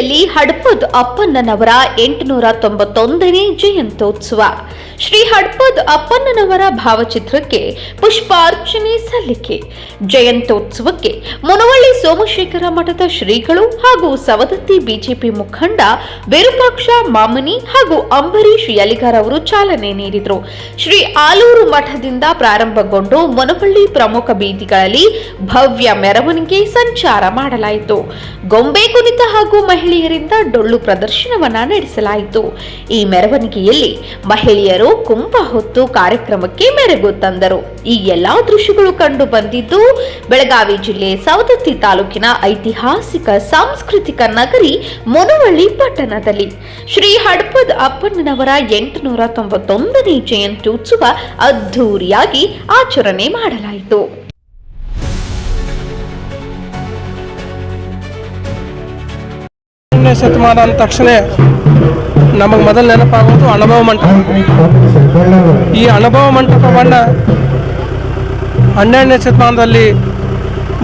ಮುನವಳ್ಳಿಯಲ್ಲಿ ಹಡ್ಪದ್ ಅಪ್ಪಣ್ಣನವರ ಎಂಟುನೂರ ತೊಂಬತ್ತೊಂದನೇ ಜಯಂತ್ಯೋತ್ಸವ. ಶ್ರೀ ಹಡ್ಪದ್ ಅಪ್ಪಣ್ಣನವರ ಭಾವಚಿತ್ರಕ್ಕೆ ಪುಷ್ಪಾರ್ಚನೆ ಸಲ್ಲಿಕೆ. ಜಯಂತ್ಯೋತ್ಸವಕ್ಕೆ ಮುನವಳ್ಳಿ ಸೋಮಶೇಖರ ಮಠದ ಶ್ರೀಗಳು ಹಾಗೂ ಸವದತ್ತಿ ಬಿಜೆಪಿ ಮುಖಂಡ ವಿರೂಪಾಕ್ಷ ಮಾಮನಿ ಹಾಗೂ ಅಂಬರೀಶ್ ಯಲಿಗಾರ್ ಅವರು ಚಾಲನೆ ನೀಡಿದರು. ಶ್ರೀ ಆಲೂರು ಮಠದಿಂದ ಪ್ರಾರಂಭಗೊಂಡು ಮುನವಳ್ಳಿ ಪ್ರಮುಖ ಬೀದಿಗಳಲ್ಲಿ ಭವ್ಯ ಮೆರವಣಿಗೆ ಸಂಚಾರ ಮಾಡಲಾಯಿತು. ಗೊಂಬೆ ಕುಣಿತ ಹಾಗೂ ಮಹಿಳೆಯರಿಂದ ಡೊಳ್ಳು ಪ್ರದರ್ಶನವನ್ನ ನಡೆಸಲಾಯಿತು. ಈ ಮೆರವಣಿಗೆಯಲ್ಲಿ ಮಹಿಳೆಯರು ಕುಂಭ ಹೊತ್ತು ಕಾರ್ಯಕ್ರಮಕ್ಕೆ ಮೆರಗು ತಂದರು. ಈ ಎಲ್ಲಾ ದೃಶ್ಯಗಳು ಕಂಡು ಬಂದಿದ್ದು, ಬೆಳಗಾವಿ ಜಿಲ್ಲೆ ಸವದತ್ತಿ ತಾಲೂಕಿನ ಐತಿಹಾಸಿಕ ಸಾಂಸ್ಕೃತಿಕ ನಗರಿ ಮುನವಳ್ಳಿ ಪಟ್ಟಣದಲ್ಲಿ. ಶ್ರೀ ಹಡ್ಪದ್ ಅಪ್ಪಣ್ಣನವರ ಎಂಟುನೂರ ತೊಂಬತ್ತೊಂದನೇ ಉತ್ಸವ ಅದ್ಧೂರಿಯಾಗಿ ಆಚರಣೆ ಮಾಡಲಾಯಿತು. ಹನ್ನೆರಡನೇ ಶತಮಾನ ಅಂದ ತಕ್ಷಣ ನಮಗೆ ಮೊದಲು ನೆನಪಾಗೋದು ಅನುಭವ ಮಂಟಪ. ಈ ಅನುಭವ ಮಂಟಪವನ್ನು ಹನ್ನೆರಡನೇ ಶತಮಾನದಲ್ಲಿ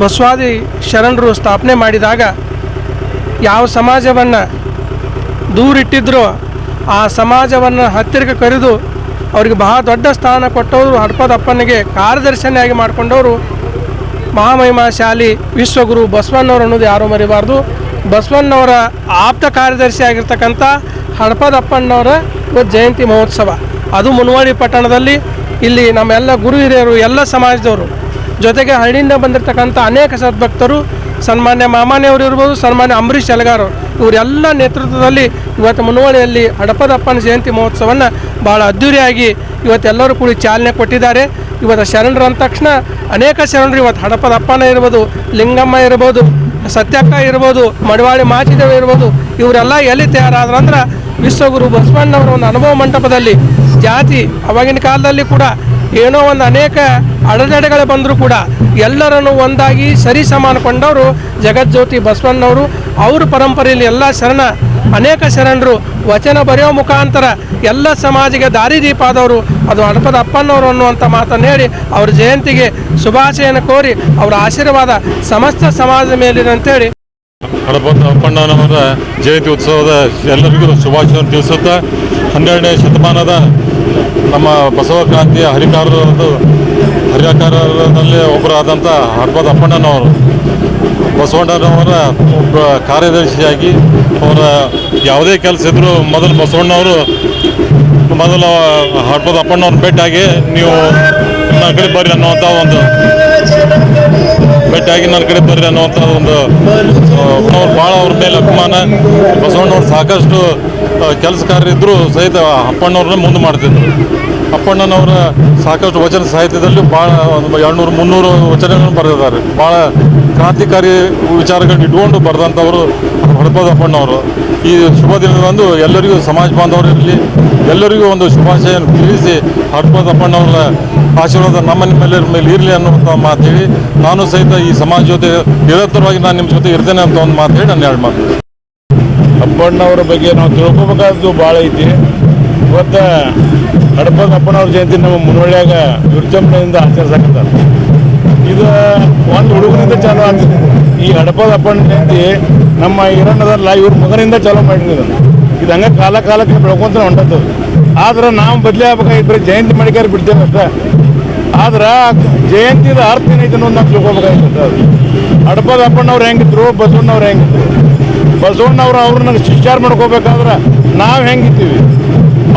ಬಸವಾದಿ ಶರಣರು ಸ್ಥಾಪನೆ ಮಾಡಿದಾಗ ಯಾವ ಸಮಾಜವನ್ನು ದೂರಿಟ್ಟಿದ್ರೋ ಆ ಸಮಾಜವನ್ನು ಹತ್ತಿರಕ್ಕೆ ಕರೆದು ಅವರಿಗೆ ಬಹಳ ದೊಡ್ಡ ಸ್ಥಾನ ಕೊಟ್ಟವರು ಹಡಪದಪ್ಪನಿಗೆ ಕಾರ್ಯದರ್ಶನಿಯಾಗಿ ಮಾಡಿಕೊಂಡವರು ಮಹಾಮಹಿಮಾ ಶಾಲಿ ವಿಶ್ವಗುರು ಬಸವಣ್ಣವರು ಅನ್ನೋದು ಯಾರೂ ಮರಿಬಾರ್ದು. ಬಸವಣ್ಣವರ ಆಪ್ತ ಕಾರ್ಯದರ್ಶಿ ಆಗಿರ್ತಕ್ಕಂಥ ಹಡಪದಪ್ಪಣ್ಣವರ ಇವತ್ತು ಜಯಂತಿ ಮಹೋತ್ಸವ. ಅದು ಮುನವಾಡಿ ಪಟ್ಟಣದಲ್ಲಿ ಇಲ್ಲಿ ನಮ್ಮೆಲ್ಲ ಗುರು ಹಿರಿಯರು, ಎಲ್ಲ ಸಮಾಜದವರು ಜೊತೆಗೆ ಹಳ್ಳಿಯಿಂದ ಬಂದಿರತಕ್ಕಂಥ ಅನೇಕ ಸದ್ಭಕ್ತರು, ಸನ್ಮಾನ್ಯ ಮಾಮಾನೆಯವರು ಇರ್ಬೋದು, ಸನ್ಮಾನ್ಯ ಅಂಬರೀಷ್ ಎಲಗಾರು ಇವರೆಲ್ಲ ನೇತೃತ್ವದಲ್ಲಿ ಇವತ್ತು ಮುನವಳ್ಳಿಯಲ್ಲಿ ಹಡಪದಪ್ಪನ ಜಯಂತಿ ಮಹೋತ್ಸವವನ್ನು ಭಾಳ ಅದ್ಧೂರಿಯಾಗಿ ಇವತ್ತೆಲ್ಲರೂ ಕೂಡಿ ಚಾಲನೆ ಕೊಟ್ಟಿದ್ದಾರೆ. ಇವತ್ತು ಶರಣರು ಅಂದ ತಕ್ಷಣ ಅನೇಕ ಶರಣರು ಇವತ್ತು ಹಡಪದಪ್ಪನ ಇರ್ಬೋದು, ಲಿಂಗಮ್ಮ ಇರ್ಬೋದು ಸತ್ಯಕ್ಕ ಇರ್ಬೋದು, ಮಡಿವಾಳಿ ಮಾಚಿದೇವ ಇರ್ಬೋದು, ಇವರೆಲ್ಲ ಎಲ್ಲಿ ತಯಾರಾದ್ರಂದ್ರೆ ವಿಶ್ವಗುರು ಬಸವಣ್ಣವರ ಒಂದು ಅನುಭವ ಮಂಟಪದಲ್ಲಿ, ಜಾತಿ ಅವಾಗಿನ ಕಾಲದಲ್ಲಿ ಕೂಡ ಏನೋ ಒಂದು ಅನೇಕ ಅಡೆತಡೆಗಳು ಬಂದರೂ ಕೂಡ ಎಲ್ಲರನ್ನು ಒಂದಾಗಿ ಸರಿ ಸಮಾನ ಕೊಂಡವರು ಜಗಜ್ಯೋತಿ ಬಸವಣ್ಣವರು. ಅವ್ರ ಪರಂಪರೆಯಲ್ಲಿ ಎಲ್ಲ ಶರಣ ಅನೇಕ ಶರಣರು ವಚನ ಬರೆಯೋ ಮುಖಾಂತರ ಎಲ್ಲ ಸಮಾಜಕ್ಕೆ ದಾರಿದೀಪ ಆದವರು ಅದು ಹಡಪದ ಅಪ್ಪನವರು ಅನ್ನುವಂಥ ಮಾತನ್ನು ಹೇಳಿ ಅವ್ರ ಜಯಂತಿಗೆ ಶುಭಾಶಯನ ಕೋರಿ ಅವರ ಆಶೀರ್ವಾದ ಸಮಸ್ತ ಸಮಾಜದ ಮೇಲಿದೆ ಅಂತೇಳಿ ಹಡಪದ ಅಪ್ಪಣ್ಣನವರ ಜಯಂತಿ ಉತ್ಸವದ ಎಲ್ಲರಿಗೂ ಶುಭಾಶಯವನ್ನು ತಿಳಿಸುತ್ತಾ ಹನ್ನೆರಡನೇ ಶತಮಾನದ ನಮ್ಮ ಬಸವ ಕ್ರಾಂತಿಯ ಹರಿಕಾರರದ್ದು, ಹರಿಕಾರರಲ್ಲಿ ಒಬ್ಬರಾದಂಥ ಹಡಪದ ಅಪ್ಪಣ್ಣನವರು. ಬಸವಣ್ಣನವರ ಒಬ್ಬ ಕಾರ್ಯದರ್ಶಿಯಾಗಿ ಅವರ ಯಾವುದೇ ಕೆಲಸ ಇದ್ದರೂ ಮೊದಲು ಬಸವಣ್ಣವರು ಮೊದಲು ಹಡಪದ ಅಪ್ಪಣ್ಣವ್ರನ್ನ ಭೇಟಿಯಾಗಿ ನೀವು ಕಡೆ ಬರ್ರಿ ಅನ್ನುವಂಥ ಒಂದು ಭೇಟಿಯಾಗಿ ನನ್ನ ಕಡೆ ಬರ್ರಿ ಅನ್ನುವಂಥ ಒಂದು ಅವ್ರು ಭಾಳ ಅವ್ರ ಮೇಲೆ ಅಭಿಮಾನ. ಬಸವಣ್ಣವ್ರು ಸಾಕಷ್ಟು ಕೆಲಸ ಇದ್ದರೂ ಸಹಿತ ಅಪ್ಪಣ್ಣವ್ರನ್ನ ಮುಂದೆ ಮಾಡ್ತಿದ್ರು. ಅಪ್ಪಣ್ಣನವರ ಸಾಕಷ್ಟು ವಚನ ಸಾಹಿತ್ಯದಲ್ಲಿ ಭಾಳ, ಒಂದು ಎರಡುನೂರು, ಮುನ್ನೂರು ವಚನಗಳನ್ನು ಬರೆದಿದ್ದಾರೆ. ಭಾಳ ಕ್ರಾಂತಿಕಾರಿ ವಿಚಾರಗಳನ್ನ ಇಟ್ಕೊಂಡು ಬರೆದಂಥವರು ಹಡಪದ ಅಪ್ಪಣ್ಣವರು. ಈ ಶುಭ ದಿನದಂದು ಎಲ್ಲರಿಗೂ ಸಮಾಜ ಬಾಂಧವರಿರಲಿ ಎಲ್ಲರಿಗೂ ಒಂದು ಶುಭಾಶಯ ತಿಳಿಸಿ ಹಡಪದ ಆಶೀರ್ವಾದ ನಮ್ಮ ನಿಮ್ಮೆಲ್ಲರ ಮೇಲೆ ಇರಲಿ ಅನ್ನುವಂಥ ಮಾತು ಹೇಳಿ, ನಾನು ಸಹಿತ ಈ ಸಮಾಜ ಜೊತೆ ನಿರಂತರವಾಗಿ ನಾನು ನಿಮ್ಮ ಜೊತೆ ಇರ್ತೇನೆ ಅಂತ ಒಂದು ಮಾತು ಹೇಳಿ ನಾನು ಎರಡು ಮಾತು. ಅಪ್ಪಣ್ಣವರ ಬಗ್ಗೆ ನಾವು ತಿಳ್ಕೊಬೇಕಾದ್ದು ಭಾಳ ಐತಿ. ಇವತ್ತು ಹಡಪದ ಅಪ್ಪನವ್ರ ಜಯಂತಿ ನಮ್ಮ ಮುನ್ನೊಳ್ಳಿಯಾಗ ವಿಜೃಂಭಣೆಯಿಂದ ಆಚರಿಸಕತ್ತಾರೆ ಇದು ಒಂದು ಹುಡುಗನಿಂದ ಚಾಲು ಆಗ್ತದೆ. ಈ ಹಡಪದ ಅಪ್ಪಣ್ಣ ಜಯಂತಿ ನಮ್ಮ ಹಿರಣ್ಣದಲ್ಲ ಇವ್ರ ಮಗನಿಂದ ಚಾಲು ಮಾಡಿದ್ರು ಇದು ಹಂಗೆ ಕಾಲ ಕಾಲಕ್ಕೆ ಬೆಳ್ಕೊಂತ ಹೊಂಟದ್ದು. ಆದ್ರೆ ನಾವು ಬದಲಿ ಆಗ್ಬೇಕಾಗಿದ್ರೆ ಜಯಂತಿ ಮಡಿಕೇರಿ ಬಿಡ್ತೇವೆ ಅಷ್ಟೇ. ಆದ್ರೆ ಜಯಂತಿದ ಅರ್ಥ ಏನೈತೆ ಅನ್ನೋದು ನಾವು ತಿಳ್ಕೊಬೇಕಾಗ್ತದೆ ಅದು. ಹಡಪದ ಅಪ್ಪಣ್ಣವ್ರು ಹೆಂಗಿದ್ರು, ಬಸವಣ್ಣವ್ರು ಹೆಂಗಿದ್ರು. ಬಸವಣ್ಣವ್ರು ಅವ್ರನ್ನ ಶಿಷ್ಯಾರ ಮಾಡ್ಕೋಬೇಕಾದ್ರೆ ನಾವು ಹೆಂಗಿದ್ದೀವಿ.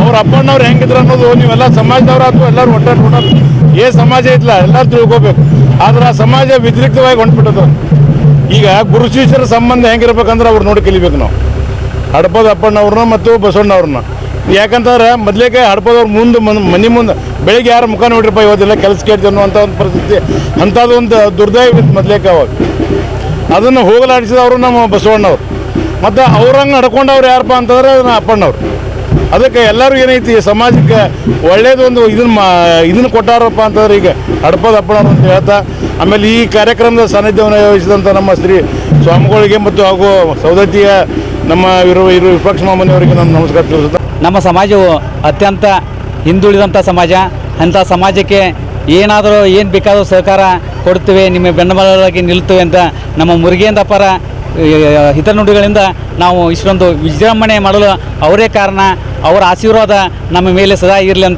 ಅವ್ರ ಅಪ್ಪಣ್ಣವ್ರು ಹೆಂಗಿದ್ರು ಅನ್ನೋದು ನೀವೆಲ್ಲ ಸಮಾಜದವ್ರು ಅಥವಾ ಎಲ್ಲರೂ ಒಟ್ಟಾರೆ ನೋಡೋದು ಏ ಸಮಾಜ ಐತ್ಲ ಎಲ್ಲರೂ ತಿಳ್ಕೊಬೇಕು. ಆದ್ರೆ ಆ ಸಮಾಜ ವ್ಯತಿರಿಕ್ತವಾಗಿ ಹೊಂಟ್ಬಿಟ್ಟದ. ಈಗ ಗುರು ಶಿಷ್ಯರ ಸಂಬಂಧ ಹೆಂಗಿರ್ಬೇಕಂದ್ರೆ ಅವ್ರು ನೋಡಿ ಕಲಿಬೇಕು ನಾವು. ಹಡಪದ ಅಪ್ಪಣ್ಣವ್ರನ್ನ ಮತ್ತು ಬಸವಣ್ಣವ್ರನ್ನ. ಯಾಕಂತಂದ್ರೆ ಮೊದಲೇಕೆ ಹಡ್ಪದವ್ರು ಮುಂದೆ ಮನೆ ಮುಂದೆ. ಬೆಳಿಗ್ಗೆ ಯಾರು ಮುಖ ನೋಡ್ರಿಪ್ಪ ಇವತ್ತಿಲ್ಲ ಕೆಲಸ ಕೇಳ್ತೀವಿ ಅನ್ನುವಂಥ ಒಂದು ಪರಿಸ್ಥಿತಿ. ಅಂಥದ್ದೊಂದು ದುರ್ದೈವ ಇತ್ತು ಮೊದಲೇಕೆ ಅವಾಗ. ಅದನ್ನು ಹೋಗಲಾಡಿಸಿದವರು ನಮ್ಮ ಬಸವಣ್ಣವ್ರು. ಮತ್ತು ಅವ್ರಂಗೆ ನಡ್ಕೊಂಡವ್ರು ಯಾರಪ್ಪ ಅಂತಂದ್ರೆ ಅದನ್ನ ಅಪ್ಪಣ್ಣವ್ರು. ಅದಕ್ಕೆ ಎಲ್ಲರೂ ಏನೈತಿ ಸಮಾಜಕ್ಕೆ ಒಳ್ಳೇದು ಒಂದು ಇದನ್ನ ಮಾ ಇದನ್ನು ಕೊಟ್ಟಾರಪ್ಪ ಅಂತಂದ್ರೆ ಈಗ ಹಡಪದ ಅಪ್ಪಣ್ಣವ್ರು ಅಂತ ಹೇಳ್ತಾ, ಆಮೇಲೆ ಈ ಕಾರ್ಯಕ್ರಮದ ಸಾನ್ನಿಧ್ಯವನ್ನು ವಹಿಸಿದಂಥ ನಮ್ಮ ಶ್ರೀ ಸ್ವಾಮಿಗಳಿಗೆ ಮತ್ತು ಹಾಗೂ ಸೌದತ್ತಿಯ ನಮ್ಮ ಇರುವ ಇರು ವಿಪಕ್ಷ ಮಾಮನಿಯವರಿಗೆ ನಾನು ನಮಸ್ಕಾರ ತಿಳಿಸುತ್ತಾ ನಮ್ಮ ಸಮಾಜವು ಅತ್ಯಂತ ಹಿಂದುಳಿದಂಥ ಸಮಾಜ. ಅಂಥ ಸಮಾಜಕ್ಕೆ ಏನಾದರೂ ಏನು ಬೇಕಾದರೂ ಸಹಕಾರ ಕೊಡ್ತೇವೆ ನಿಮ್ಮ ಬೆನ್ನಬಲವಾಗಿ ನಿಲ್ತೇವೆ ಅಂತ ನಮ್ಮ ಮುರುಗೇಂದ್ರ ಪರ ಹಿತನುಡಿಗಳಿಂದ ನಾವು ಇಷ್ಟೊಂದು ವಿಜೃಂಭಣೆ ಮಾಡಲು ಅವರೇ ಕಾರಣ. ಅವರ ಆಶೀರ್ವಾದ ನಮ್ಮ ಮೇಲೆ ಸದಾ ಇರಲಿ ಅಂತ